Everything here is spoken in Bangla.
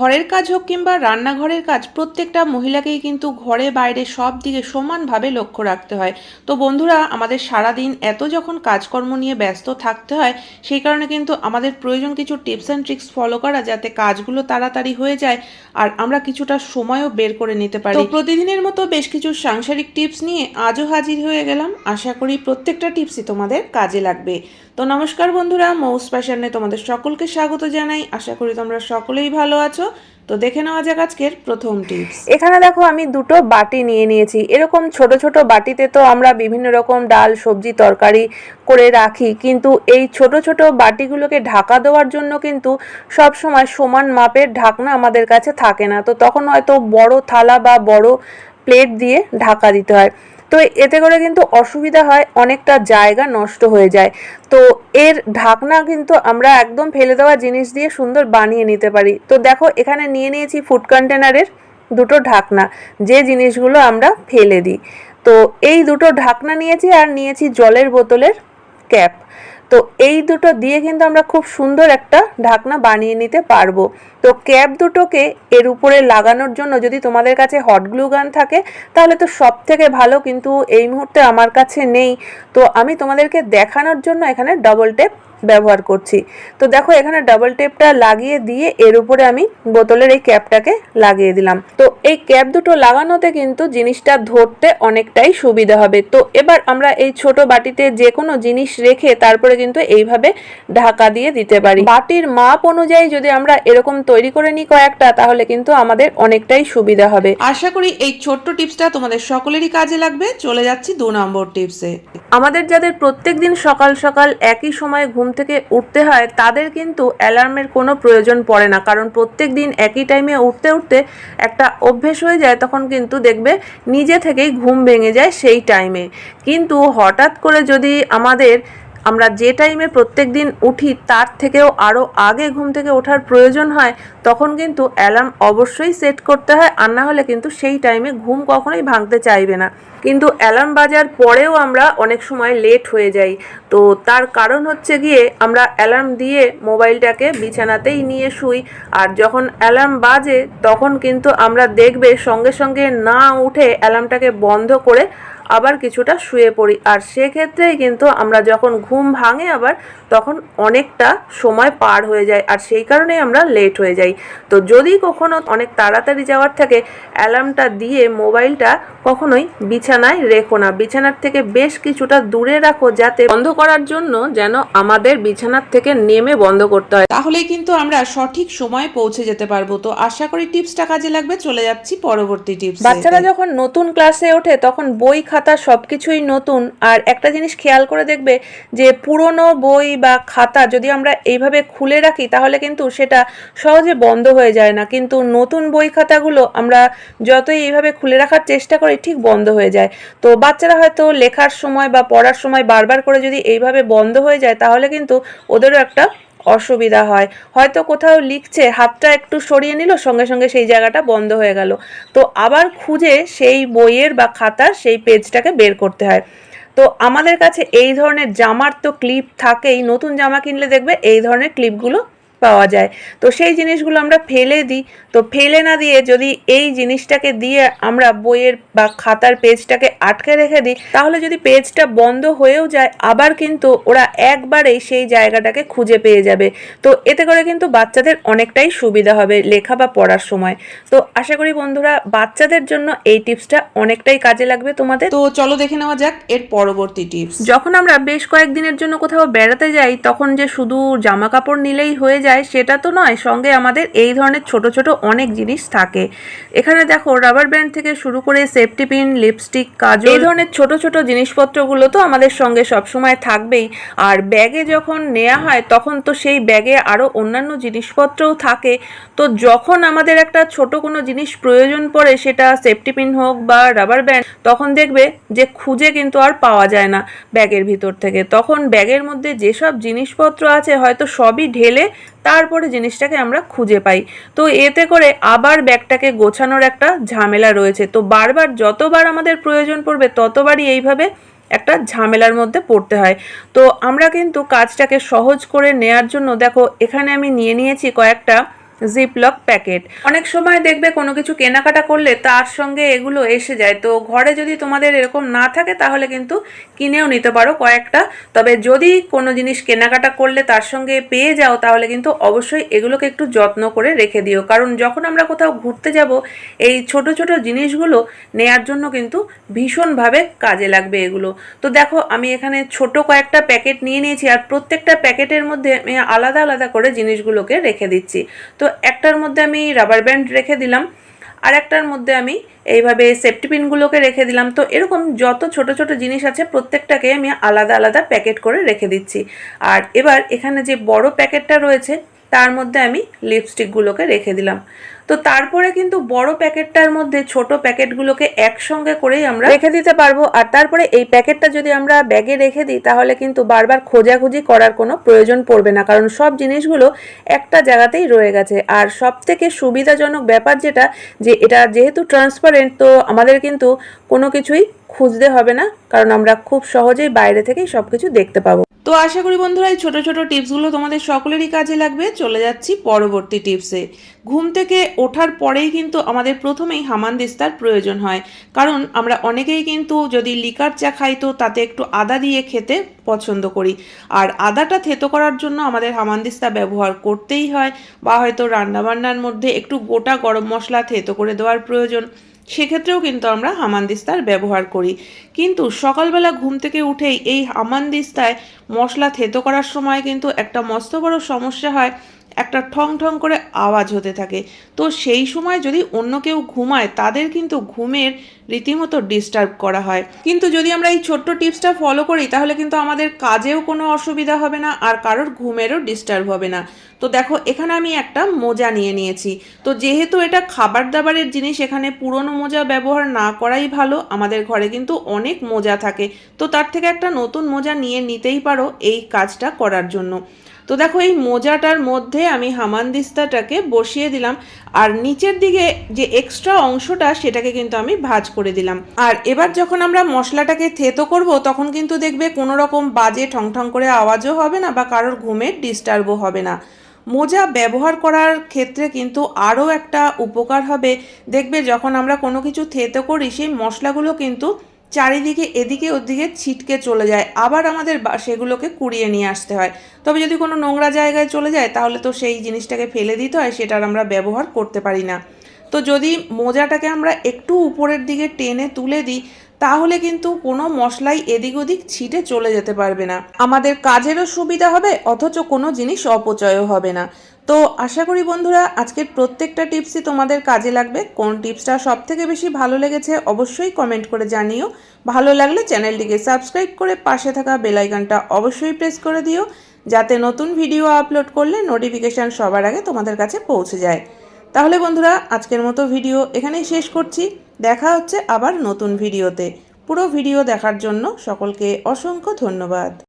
ঘরের কাজ হোক কিংবা রান্নাঘরের কাজ, প্রত্যেকটা মহিলাকেই কিন্তু ঘরে বাইরে সব দিকে সমানভাবে লক্ষ্য রাখতে হয়। তো বন্ধুরা, আমাদের সারা দিন এত যখন কাজকর্ম নিয়ে ব্যস্ত থাকতে হয়, সেই কারণে কিন্তু আমাদের প্রয়োজন কিছু টিপস অ্যান্ড ট্রিক্স ফলো করা যাতে কাজগুলো তাড়াতাড়ি হয়ে যায় আর আমরা কিছুটা সময়ও বের করে নিতে পারি। প্রতিদিনের মতো বেশ কিছু সাংসারিক টিপস নিয়ে আজও হাজির হয়ে গেলাম। আশা করি প্রত্যেকটা টিপসই তোমাদের কাজে লাগবে। তো নমস্কার বন্ধুরা মৌস প্যাশনে তোমাদের সকলকে স্বাগত জানাই। আশা করি তোমরা সকলেই ভালো আছো। তো দেখে নেওয়া যাক আজকের প্রথম টিপস এখানে দেখো, আমি দুটো বাটি নিয়ে নিয়েছি। এরকম ছোট ছোট বাটিতে তো আমরা বিভিন্ন রকম ডাল, সবজি, তরকারি করে রাখি, কিন্তু এই ছোট ছোট বাটিগুলোকে ঢাকা দেওয়ার জন্য কিন্তু সব সময় সমান মাপের ঢাকনা আমাদের কাছে থাকে না। তো তখন হয়তো বড় থালা বা বড় প্লেট দিয়ে ঢাকা দিতে হয়। তো এতে করে কিন্তু অসুবিধা হয়, অনেকটা জায়গা নষ্ট হয়ে যায়। তো এর ঢাকনা কিন্তু আমরা একদম ফেলে দেওয়া জিনিস দিয়ে সুন্দর বানিয়ে নিতে পারি। তো দেখো, এখানে নিয়ে নিয়েছি ফুড কন্টেনারের দুটো ঢাকনা, যে জিনিসগুলো আমরা ফেলে দিই। তো এই দুটো ঢাকনা নিয়েছি আর নিয়েছি জলের বোতলের ক্যাপ তো এই দুটো দিয়ে কিন্তু আমরা খুব সুন্দর একটা ঢাকনা বানিয়ে নিতে পারব। তো ক্যাপ দুটোকে এর উপরে লাগানোর জন্য যদি তোমাদের কাছে হট গ্লু গান থাকে, তাহলে তো সব থেকে ভালো কিন্তু এই মুহূর্তে আমার কাছে নেই। তো আমি তোমাদেরকে দেখানোর জন্য এখানে ডবল টেপ ব্যবহার করছি। তো দেখো এখানে ডাবল টেপটা লাগিয়ে দিয়ে এর উপরে আমি বোতলের এই ক্যাপটাকে লাগিয়ে দিলাম। তো এই ক্যাপ দুটো লাগানোতে কিন্তু জিনিসটা ধরতে অনেকটাই সুবিধা হবে। তো এবার আমরা এই ছোট বাটিতে যে কোনো জিনিস রেখে তারপরে কিন্তু এইভাবে ঢাকা দিয়ে দিতে পারি। বাটির মাপ অনুযায়ী যদি আমরা এরকম তৈরি করে নিই কয়েকটা তাহলে কিন্তু আমাদের অনেকটাই সুবিধা হবে। আশা করি এই ছোট্ট টিপসটা তোমাদের সকলেরই কাজে লাগবে। চলে যাচ্ছি দু নম্বর টিপসে। আমাদের যাদের প্রত্যেক দিন সকাল সকাল একই সময় ঘুম থেকে উঠতে হয়, তাদের কিন্তু অ্যালার্মের কোনো প্রয়োজন পড়ে না। কারণ প্রত্যেক দিন একই টাইমে উঠতে উঠতে একটা অভ্যেস হয়ে যায়, তখন কিন্তু দেখবে নিজে থেকেই ঘুম ভেঙে যায় সেই টাইমে কিন্তু হঠাৎ করে যদি আমাদের আমরা যে টাইমে প্রত্যেক দিন উঠি, তার থেকেও আরও আগে ঘুম থেকে ওঠার প্রয়োজন হয়, তখন কিন্তু অ্যালার্ম অবশ্যই সেট করতে হয়, আর না হলে কিন্তু সেই টাইমে ঘুম কখনোই ভাঙতে চাইবে না। কিন্তু অ্যালার্ম বাজার পরেও আমরা অনেক সময় লেট হয়ে যাই। তো তার কারণ হচ্ছে গিয়ে আমরা অ্যালার্ম দিয়ে মোবাইলটাকে বিছানাতেই নিয়ে শুই, আর যখন অ্যালার্ম বাজে, তখন কিন্তু আমরা দেখবে সঙ্গে সঙ্গে না উঠে অ্যালার্মটাকে বন্ধ করে আবার কিছুটা শুয়ে পড়ি। আর সেক্ষেত্রেই কিন্তু আমরা যখন ঘুম ভাঙে আবার, তখন অনেকটা সময় পার হয়ে যায় আর সেই কারণেই আমরা লেট হয়ে যাই। তো যদি কখনো অনেক তাড়াতাড়ি যাওয়ার থাকে, অ্যালার্মটা দিয়ে মোবাইলটা কখনোই বিছানায় রেখো না। বিছানার থেকে বেশ কিছুটা দূরে রাখো যাতে বন্ধ করার জন্য যেন আমাদের বিছানার থেকে নেমে বন্ধ করতে হয়। তাহলেই কিন্তু আমরা সঠিক সময়ে পৌঁছে যেতে পারব। তো আশা করি টিপসটা কাজে লাগবে। চলে যাচ্ছি পরবর্তী টিপস। বাচ্চারা যখন নতুন ক্লাসে ওঠে, তখন বই খাতা সব কিছুই নতুন। আর একটা জিনিস খেয়াল করে দেখবে যে পুরনো বই বা খাতা যদি আমরা এইভাবে খুলে রাখি, তাহলে কিন্তু সেটা সহজে বন্ধ হয়ে যায় না। কিন্তু নতুন বই খাতাগুলো আমরা যতই এইভাবে খুলে রাখার চেষ্টা করি, ঠিক বন্ধ হয়ে যায়। তো বাচ্চারা হয়তো লেখার সময় বা পড়ার সময় বারবার করে যদি এইভাবে বন্ধ হয়ে যায়, তাহলে কিন্তু ওদেরও একটা অসুবিধা হয়। হয়তো কোথাও লিখছে, হাতটা একটু সরিয়ে নিল, সঙ্গে সঙ্গে সেই জায়গাটা বন্ধ হয়ে গেল। তো আবার খুঁজে সেই বইয়ের বা খাতার সেই পেজটাকে বের করতে হয়। তো আমাদের কাছে এই ধরনের জামার তো ক্লিপ থাকেই। নতুন জামা কিনলে দেখবে এই ধরনের ক্লিপগুলো পাওয়া যায়। তো সেই জিনিসগুলো আমরা ফেলে দিই। তো ফেলে না দিয়ে যদি এই জিনিসটাকে দিয়ে আমরা বইয়ের বা খাতার পেজটাকে আটকে রেখে দিই তাহলে যদি পেজটা বন্ধ হয়েও যায় আবার কিন্তু ওরা একবারেই সেই জায়গাটাকে খুঁজে পেয়ে যাবে। তো এতে করে কিন্তু বাচ্চাদের অনেকটাই সুবিধা হবে লেখা বা পড়ার সময়। তো আশা করি বন্ধুরা বাচ্চাদের জন্য এই টিপসটা অনেকটাই কাজে লাগবে তোমাদের। তো চলো দেখে নেওয়া যাক এর পরবর্তী টিপস। যখন আমরা বেশ কয়েকদিনের জন্য কোথাও বেড়াতে যাই তখন যে শুধু জামা কাপড় নিলেই হয়ে যায় সেটা তো নয়, সঙ্গে আমাদের এই ধরনের ছোট ছোট অনেক জিনিস থাকে। এখানে দেখো রাবার ব্যান্ড থেকে শুরু করে সেফটি পিন লিপস্টিক কাজল এই ধরনের ছোট ছোট জিনিসপত্রগুলো তো আমাদের সঙ্গে সবসময় থাকবেই। আর ব্যাগে যখন নেওয়া হয়, তখন তো সেই ব্যাগে আরও অন্যান্য জিনিসপত্রও থাকে। তো যখন আমাদের একটা ছোট কোনো জিনিস প্রয়োজন পড়ে, সেটা সেফটি পিন হোক বা রাবার ব্যান্ড তখন দেখবে যে খুঁজে কিন্তু আর পাওয়া যায় না ব্যাগের ভিতর থেকে। তখন ব্যাগের মধ্যে যেসব জিনিসপত্র আছে, হয়তো সবই ঢেলে তারপরে জিনিসটাকে আমরা খুঁজে পাই। তো এতে করে আবার ব্যাগটাকে গোছানোর একটা ঝামেলা রয়েছে। তো বারবার যতবার আমাদের প্রয়োজন পড়বে, ততবারই এইভাবে একটা ঝামেলার মধ্যে পড়তে হয়। তো আমরা কিন্তু কাজটাকে সহজ করে নেয়ার জন্য, দেখো এখানে আমি নিয়ে নিয়েছি কয়েকটা জিপলক প্যাকেট অনেক সময় দেখবে কোনো কিছু কেনাকাটা করলে তার সঙ্গে এগুলো এসে যায়। তো ঘরে যদি তোমাদের এরকম না থাকে, তাহলে কিন্তু কিনেও নিতে পারো কয়েকটা। তবে যদি কোনো জিনিস কেনাকাটা করলে তার সঙ্গে পেয়ে যাও, তাহলে কিন্তু অবশ্যই এগুলোকে একটু যত্ন করে রেখে দিও। কারণ যখন আমরা কোথাও ঘুরতে যাব, এই ছোট ছোট জিনিসগুলো নেয়ার জন্য কিন্তু ভীষণভাবে কাজে লাগবে এগুলো। তো দেখো, আমি এখানে ছোট কয়েকটা প্যাকেট নিয়ে নিয়েছি, আর প্রত্যেকটা প্যাকেটের মধ্যে আমি আলাদা আলাদা করে জিনিসগুলোকে রেখে দিচ্ছি। তো একটার মধ্যে আমি রাবার ব্যান্ড রেখে দিলাম, আর একটার মধ্যে আমি এইভাবে সেফটি পিনগুলোকে রেখে দিলাম। তো এরকম যত ছোট ছোট জিনিস আছে, প্রত্যেকটাকে আমি আলাদা আলাদা প্যাকেট করে রেখে দিচ্ছি। আর এবার এখানে যে বড় প্যাকেটটা রয়েছে, তার মধ্যে আমি লিপস্টিকগুলোকে রেখে দিলাম। তো তারপরে কিন্তু বড় প্যাকেটটার মধ্যে ছোট প্যাকেটগুলোকে একসঙ্গে করেই আমরা রেখে দিতে পারব। আর তারপরে এই প্যাকেটটা যদি আমরা ব্যাগে রেখে দিই, তাহলে কিন্তু বারবার খোঁজাখুঁজি করার কোনো প্রয়োজন পড়বে না। কারণ সব জিনিসগুলো একটা জায়গাতেই রয়ে গেছে। আর সব থেকে সুবিধাজনক ব্যাপার যেটা, যে এটা যেহেতু ট্রান্সপারেন্ট তো আমাদের কিন্তু কোনো কিছুই খুঁজতে হবে না। কারণ আমরা খুব সহজেই বাইরে থেকেই সব কিছু দেখতে পাবো। তো আশা করি বন্ধুরা, এই ছোটো ছোটো টিপসগুলো তোমাদের সকলেরই কাজে লাগবে। চলে যাচ্ছি পরবর্তী টিপসে। ঘুম থেকে ওঠার পরেই কিন্তু আমাদের প্রথমেই হামানদিস্তার প্রয়োজন হয়। কারণ আমরা অনেকেই কিন্তু যদি লিকার চা খাই তো তাতে একটু আদা দিয়ে খেতে পছন্দ করি। আর আদাটা থেতো করার জন্য আমাদের হামানদিস্তা ব্যবহার করতেই হয় বা হয়তো রান্নাবান্নার মধ্যে একটু গোটা গরম মশলা থেতো করে দেওয়ার প্রয়োজন। সেক্ষেত্রেও কিন্তু আমরা হামানদিস্তার ব্যবহার করি। কিন্তু সকালবেলা ঘুম থেকে উঠেই এই হামানদিস্তায় মশলা থেতো করার সময় কিন্তু একটা মস্ত বড় সমস্যা হয়। একটা ঠং ঠং করে আওয়াজ হতে থাকে। তো সেই সময় যদি অন্য কেউ ঘুমায়, তাদের কিন্তু ঘুমের রীতিমতো ডিস্টার্ব করা হয়। কিন্তু যদি আমরা এই ছোট্ট টিপসটা ফলো করি, তাহলে কিন্তু আমাদের কাজেও কোনো অসুবিধা হবে না আর কারোর ঘুমেরও ডিস্টার্ব হবে না। তো দেখো, এখানে আমি একটা মোজা নিয়ে নিয়েছি। তো যেহেতু এটা খাবার দাবারের জিনিস, এখানে পুরনো মোজা ব্যবহার না করাই ভালো। আমাদের ঘরে কিন্তু অনেক মোজা থাকে। তো তার থেকে একটা নতুন মোজা নিয়ে নিতেই পারো এই কাজটা করার জন্য। তো দেখো, এই মোজাটার মধ্যে আমি হামানদিস্তাটাকে বসিয়ে দিলাম। আর নিচের দিকে যে এক্সট্রা অংশটা, সেটাকে কিন্তু আমি ভাজ করে দিলাম। আর এবার যখন আমরা মশলাটাকে থেতো করব, তখন কিন্তু দেখবে কোনো রকম বাজে ঠং ঠং করে আওয়াজও হবে না বা কারোর ঘুমের ডিস্টার্বও হবে না। মোজা ব্যবহার করার ক্ষেত্রে কিন্তু আরও একটা উপকার হবে। দেখবে যখন আমরা কোনো কিছু থেতো করি, সেই মশলাগুলো কিন্তু চারিদিকে এদিকে ওদিকে ছিটকে চলে যায়। আবার আমাদের সেগুলোকে কুড়িয়ে নিয়ে আসতে হয়। তবে যদি কোনো নোংরা জায়গায় চলে যায়, তাহলে তো সেই জিনিসটাকে ফেলে দিতে হয়, সেটার আমরা ব্যবহার করতে পারি না। তো যদি মোজাটাকে আমরা একটু উপরের দিকে টেনে তুলে দিই তাহলে কিন্তু কোনো মশলাই এদিক ওদিক ছিটে চলে যেতে পারবে না। আমাদের কাজেরও সুবিধা হবে, অথচ কোনো জিনিস অপচয়ও হবে না। তো আশা করি বন্ধুরা, আজকের প্রত্যেকটা টিপসই তোমাদের কাজে লাগবে। কোন টিপসটা সব থেকে বেশি ভালো লেগেছে অবশ্যই কমেন্ট করে জানিও। ভালো লাগলে চ্যানেলটিকে সাবস্ক্রাইব করে পাশে থাকা বেল আইকনটা অবশ্যই প্রেস করে দিও, যাতে নতুন ভিডিও আপলোড করলে নোটিফিকেশান সবার আগে তোমাদের কাছে পৌঁছে যায়। তাহলে বন্ধুরা, আজকের মতো ভিডিও এখানেই শেষ করছি। দেখা হচ্ছে আবার নতুন ভিডিওতে। পুরো ভিডিও দেখার জন্য সকলকে অসংখ্য ধন্যবাদ।